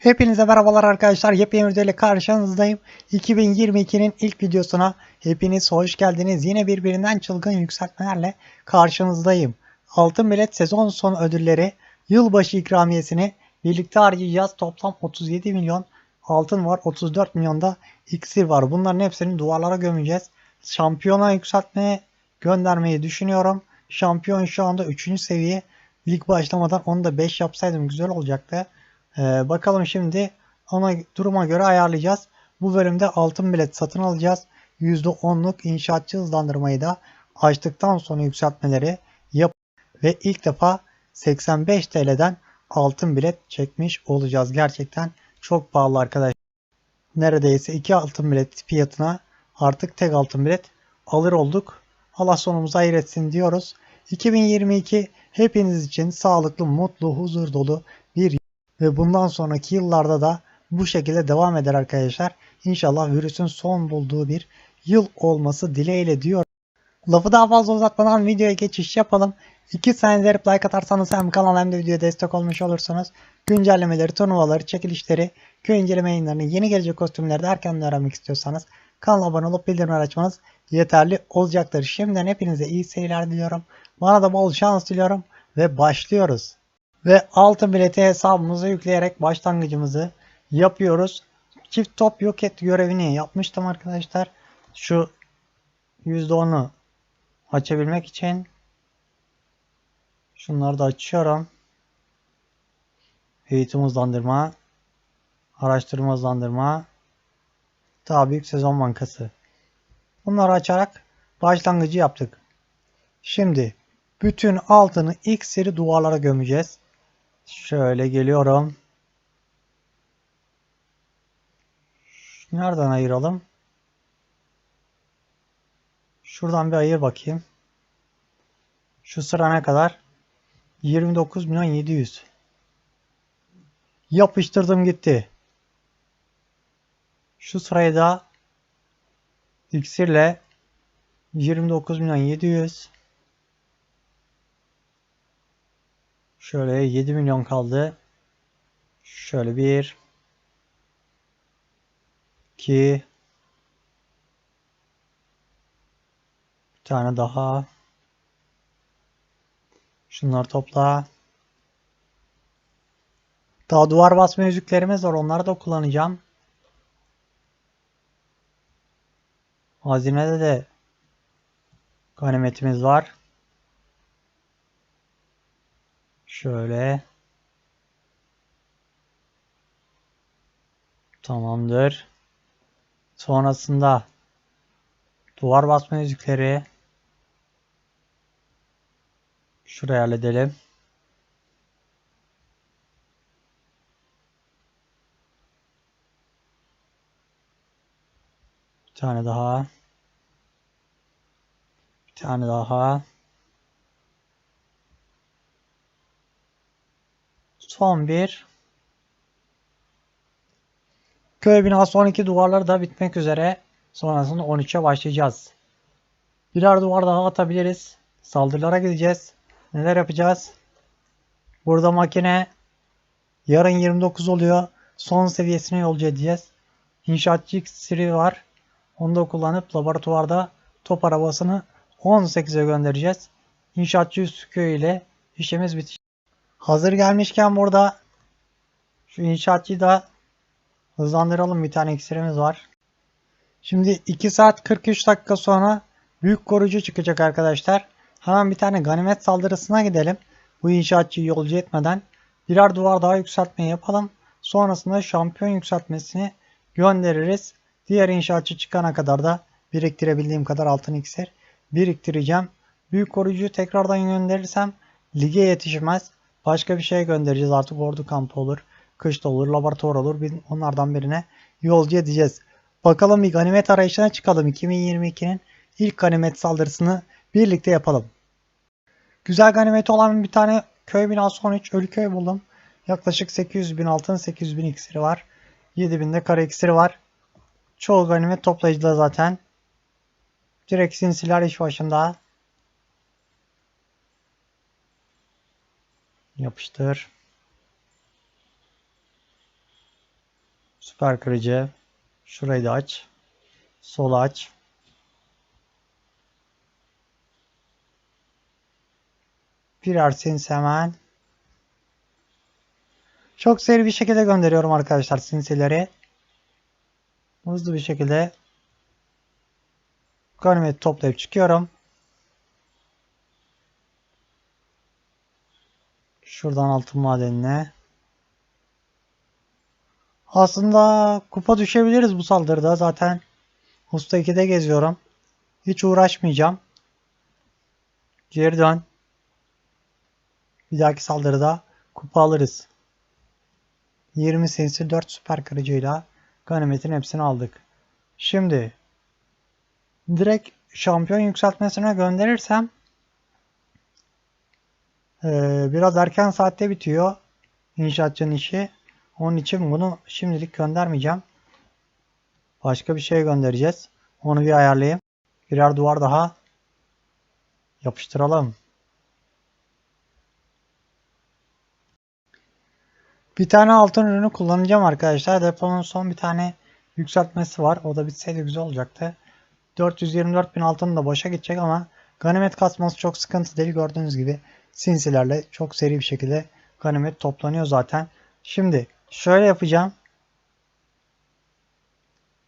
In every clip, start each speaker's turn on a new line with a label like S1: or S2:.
S1: Hepinize merhabalar arkadaşlar. Yepyeni videoyla karşınızdayım. 2022'nin ilk videosuna hepiniz hoş geldiniz. Yine birbirinden çılgın yükseltmelerle karşınızdayım. Altın bilet sezon sonu ödülleri, yılbaşı ikramiyesini birlikte harcayacağız. Toplam 37 milyon altın var. 34 milyonda iksir var. Bunların hepsini duvarlara gömeceğiz. Şampiyona yükseltmeye göndermeyi düşünüyorum. Şampiyon şu anda 3. seviye. Lig başlamadan onu da 5 yapsaydım güzel olacaktı. Ee, bakalım şimdi ona duruma göre ayarlayacağız. Bu bölümde altın bilet satın alacağız. %10'luk inşaatçı hızlandırmayı da açtıktan sonra yükseltmeleri yap ve ilk defa 85 TL'den altın bilet çekmiş olacağız. Gerçekten çok pahalı arkadaşlar. Neredeyse iki altın bilet fiyatına artık tek altın bilet alır olduk. Allah sonumuzu hayır etsin diyoruz. 2022 hepiniz için sağlıklı, mutlu, huzur dolu bir ve bundan sonraki yıllarda da bu şekilde devam eder arkadaşlar. İnşallah virüsün son bulduğu bir yıl olması dileğiyle diyor. Lafı daha fazla uzatmadan videoya geçiş yapalım. 2 saniye verip like atarsanız hem kanal hem de videoya destek olmuş olursunuz. Güncellemeleri, turnuvaları, çekilişleri, köy inceleme yayınlarını, yeni gelecek kostümleri de erkenden öğrenmek istiyorsanız kanala abone olup bildirimleri açmanız yeterli olacaktır. Şimdiden hepinize iyi seyirler diliyorum. Bana da bol şans diliyorum ve başlıyoruz. Ve altın bileti hesabımıza yükleyerek başlangıcımızı yapıyoruz. Çift top yok et görevini yapmıştım arkadaşlar. Şu %10'u açabilmek için şunları da açıyorum. Eğitim hızlandırma, araştırma hızlandırma, daha sezon bankası. Bunları açarak başlangıcı yaptık. Şimdi bütün altını ilk seri duvarlara gömeceğiz. Şöyle geliyorum. Nereden ayıralım? Şuradan bir ayır bakayım. Şu sıra ne kadar? 29 milyon 700. Yapıştırdım gitti. Şu sırayı da iksirle 29 milyon 700. Şöyle 7 milyon kaldı. Şöyle bir. 2 bir tane daha. Şunları topla. Daha duvar basma yüzüklerimiz var. Onları da kullanacağım hazinede de ganimetimiz var Şöyle. Tamamdır. Sonrasında duvar basma yüzükleri şuraya halledelim. Tane daha. Bir tane daha. Son bir. Köy binası 12 duvarları da bitmek üzere. Sonrasında 13'e başlayacağız. Birer duvar daha atabiliriz. Saldırılara gideceğiz. Neler yapacağız? Burada makine yarın 29 oluyor. Son seviyesine yolcu edeceğiz. İnşaatçı iksiri var. Onu da kullanıp laboratuvarda top arabasını 18'e göndereceğiz. İnşaatçı Üsküköy ile işimiz bitecek. Hazır gelmişken burada şu inşaatçıyı da hızlandıralım. Bir tane iksirimiz var. Şimdi 2 saat 43 dakika sonra büyük koruyucu çıkacak arkadaşlar. Hemen bir tane ganimet saldırısına gidelim. Bu inşaatçıyı yolcu etmeden birer duvar daha yükseltme yapalım. Sonrasında şampiyon yükseltmesini göndeririz. Diğer inşaatçı çıkana kadar da biriktirebildiğim kadar altın iksir biriktireceğim. Büyük koruyucuyu tekrardan gönderirsem lige yetişmez. Başka bir şey göndereceğiz artık ordu kampı olur. Kışta olur, laboratuvar olur. Bir, onlardan birine yolcu edeceğiz. Bakalım bir ganimet arayışına çıkalım. 2022'nin ilk ganimet saldırısını birlikte yapalım. Güzel ganimeti olan bir tane köy binası 13 ölü köy buldum. Yaklaşık 800 bin altın 800 bin iksiri var. 7000 de kare iksiri var. Çoğu ganimet toplayıcıda zaten. Direkt sinsiler iş başında. Yapıştır. Süper kırıcı. Şurayı da aç. Sol aç. Birer sins hemen. Çok seri bir şekilde gönderiyorum arkadaşlar sinsileri. Hızlı bir şekilde ganimet toplayıp çıkıyorum. Şuradan altın madenine. Aslında kupa düşebiliriz bu saldırıda. Zaten Usta 2'de geziyorum. Hiç uğraşmayacağım. Geri dön. Bir dahaki saldırıda kupa alırız. 20 sinsi 4 süper kırıcıyla ganimetin hepsini aldık. Şimdi direkt şampiyon yükseltmesine gönderirsem ee, biraz erken saatte bitiyor inşaatçının işi. Onun için bunu şimdilik göndermeyeceğim. Başka bir şey göndereceğiz. Onu bir ayarlayayım. Birer duvar daha yapıştıralım. Bir tane altın ürünü kullanacağım arkadaşlar. Deponun son bir tane yükseltmesi var. O da bitseydi güzel olacaktı. 424 bin altın da boşa gidecek ama ganimet kasması çok sıkıntı değil. Gördüğünüz gibi sinsilerle çok seri bir şekilde ganimet toplanıyor zaten. Şimdi şöyle yapacağım.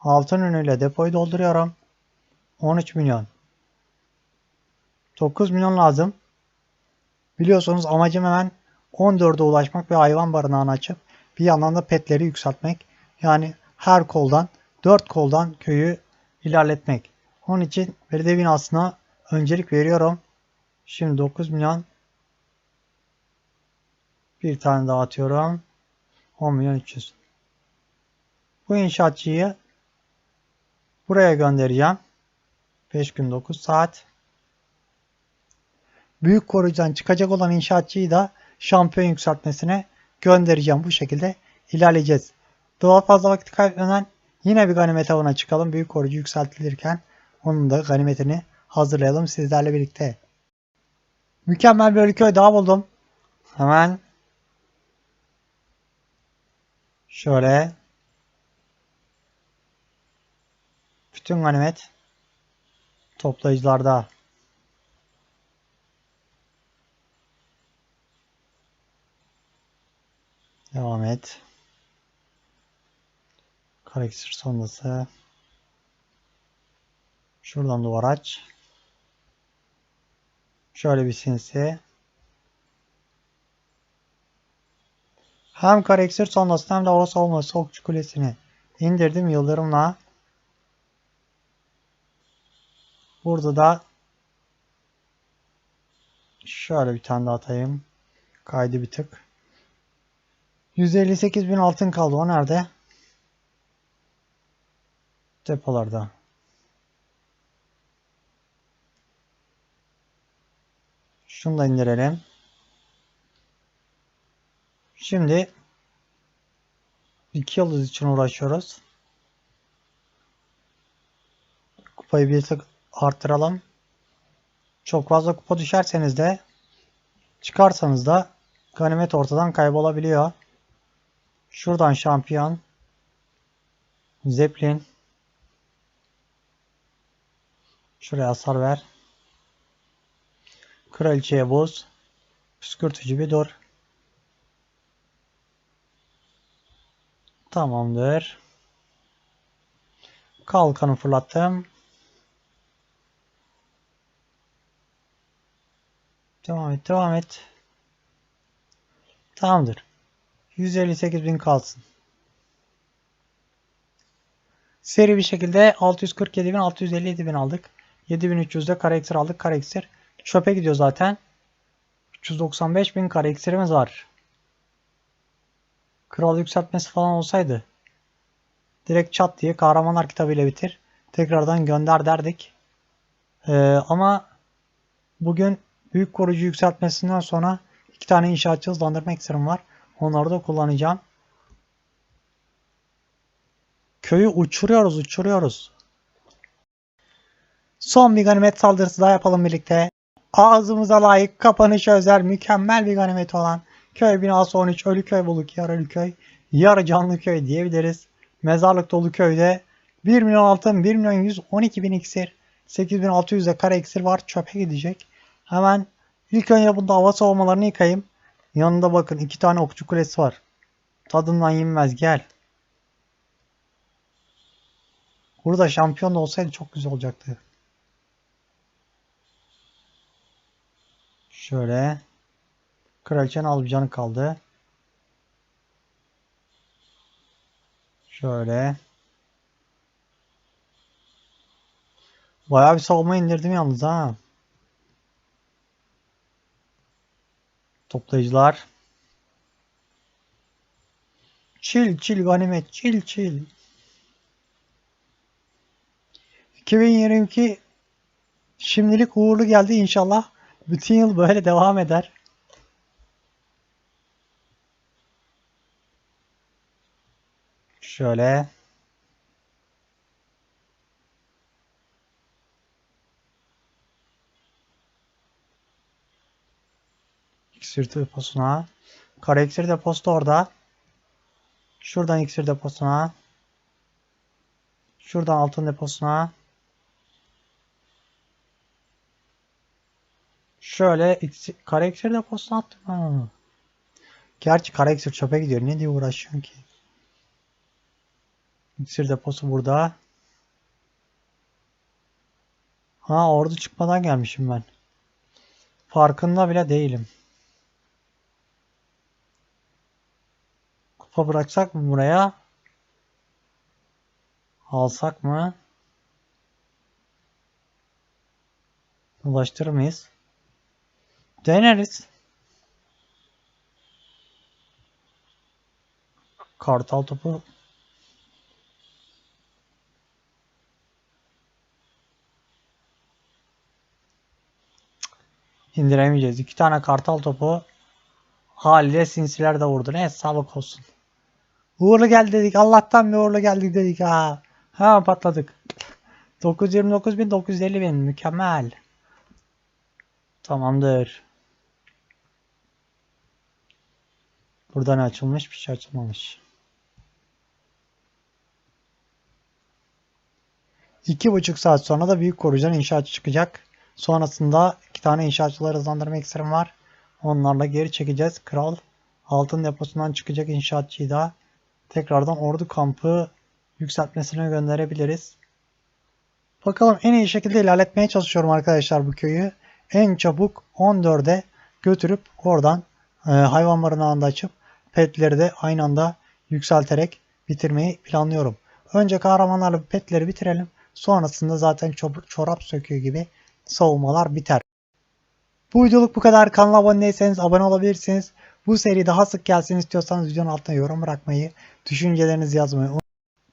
S1: Altın ürünüyle depoyu dolduruyorum. 13 milyon. 9 milyon lazım. Biliyorsunuz amacım hemen 14'e ulaşmak ve hayvan barınağını açıp bir yandan da petleri yükseltmek. Yani her koldan 4 koldan köyü ilerletmek. Onun için belediye binasına öncelik veriyorum. Şimdi 9 milyon bir tane daha atıyorum. 10 milyon 300. Bu inşaatçıyı buraya göndereceğim. 5 gün 9 saat. Büyük koruyucudan çıkacak olan inşaatçıyı da şampiyon yükseltmesine göndereceğim. Bu şekilde ilerleyeceğiz. Daha fazla vakit kaybetmeden yine bir ganimet avına çıkalım. Büyük koruyucu yükseltilirken onun da ganimetini hazırlayalım sizlerle birlikte. Mükemmel bir köy daha buldum. Hemen şöyle bütün ganimet toplayıcılarda Devam et. Karakter sondası. Şuradan duvar aç. Şöyle bir sinsi. Hem karakter sondasını hem de hava savunması okçu kulesini indirdim yıldırımla. Burada da şöyle bir tane daha atayım. Kaydı bir tık. 158 bin altın kaldı. O nerede? Depolarda. Şunu da indirelim. Şimdi iki yıldız için uğraşıyoruz. Kupayı bir tık arttıralım. Çok fazla kupa düşerseniz de çıkarsanız da ganimet ortadan kaybolabiliyor. Şuradan şampiyon. Zeppelin. Şuraya hasar ver. Kraliçeye boz. Püskürtücü bir dur. Tamamdır. Kalkanı fırlattım. Devam et, devam et. Tamamdır. 158 bin kalsın. Seri bir şekilde 647 bin 657 bin aldık. 7300'de kare iksir aldık. Kare iksir çöpe gidiyor zaten. 395 bin kare iksirimiz var. Kral yükseltmesi falan olsaydı direkt çat diye kahramanlar kitabıyla bitir. Tekrardan gönder derdik. Ee, ama bugün büyük koruyucu yükseltmesinden sonra iki tane inşaatçı hızlandırma iksirim var. Onları da kullanacağım. Köyü uçuruyoruz uçuruyoruz. Son bir ganimet saldırısı daha yapalım birlikte. Ağzımıza layık kapanışa özel mükemmel bir ganimet olan Köy binası 13 Ölüköy Buluk yarı Ölüköy yarı canlı köy diyebiliriz. Mezarlık dolu köyde 1 milyon altın 1 milyon 112 bin iksir 8600'de kare iksir var çöpe gidecek. Hemen ilk önce bunda hava savunmalarını yıkayayım. Yanında bakın iki tane okçu kulesi var. Tadından yenmez gel. Burada şampiyon da olsaydı çok güzel olacaktı. Şöyle. Kraliçenin al bir canı kaldı. Şöyle. Bayağı bir savunma indirdim yalnız ha. Toplayıcılar. Çil çil ganimet çil çil. 2022 şimdilik uğurlu geldi inşallah. Bütün yıl böyle devam eder. Şöyle. İksir deposuna. Kara iksir deposu da orada. Şuradan iksir deposuna. Şuradan altın deposuna. Şöyle iksir, kara iksir deposuna attım. Ha. Gerçi kara iksir çöpe gidiyor. Ne diye uğraşıyorsun ki? İksir deposu burada. Ha orada çıkmadan gelmişim ben. Farkında bile değilim. Kupa bıraksak mı buraya? Alsak mı? Ulaştırır mıyız? Deneriz. Kartal topu indiremeyeceğiz. İki tane kartal topu haliyle sinsiler de vurdu. Ne sağlık olsun. Uğurlu geldi dedik. Allah'tan bir uğurlu geldik dedik ha. Ha patladık. 929 bin 950 bin mükemmel. Tamamdır. Buradan açılmış bir şey açılmamış. İki buçuk saat sonra da büyük koruyucudan inşaatçı çıkacak. Sonrasında iki tane inşaatçıları hızlandırma iksirim var. Onlarla geri çekeceğiz. Kral altın deposundan çıkacak inşaatçıyı da tekrardan ordu kampı yükseltmesine gönderebiliriz. Bakalım en iyi şekilde ilerletmeye çalışıyorum arkadaşlar bu köyü. En çabuk 14'e götürüp oradan e, hayvan barınağında açıp petleri de aynı anda yükselterek bitirmeyi planlıyorum. Önce kahramanlarla petleri bitirelim. Sonrasında zaten çorap söküğü gibi savunmalar biter. Bu videoluk bu kadar. Kanala abone değilseniz abone olabilirsiniz. Bu seri daha sık gelsin istiyorsanız videonun altına yorum bırakmayı, düşüncelerinizi yazmayı unutmayın.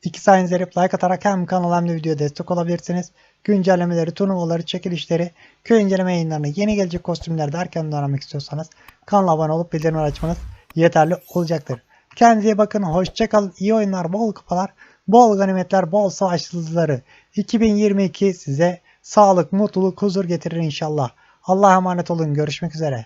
S1: İki sayenize like atarak hem kanala hem de videoya destek olabilirsiniz. Güncellemeleri, turnuvaları, çekilişleri, köy inceleme yayınlarına, yeni gelecek kostümleri de erkenden öğrenmek istiyorsanız kanala abone olup bildirimleri açmanız yeterli olacaktır. Kendinize bakın, hoşçakalın, iyi oyunlar, bol kupalar, bol ganimetler, bol savaş yıldızları. 2022 size sağlık, mutluluk, huzur getirir inşallah. Allah'a emanet olun, görüşmek üzere.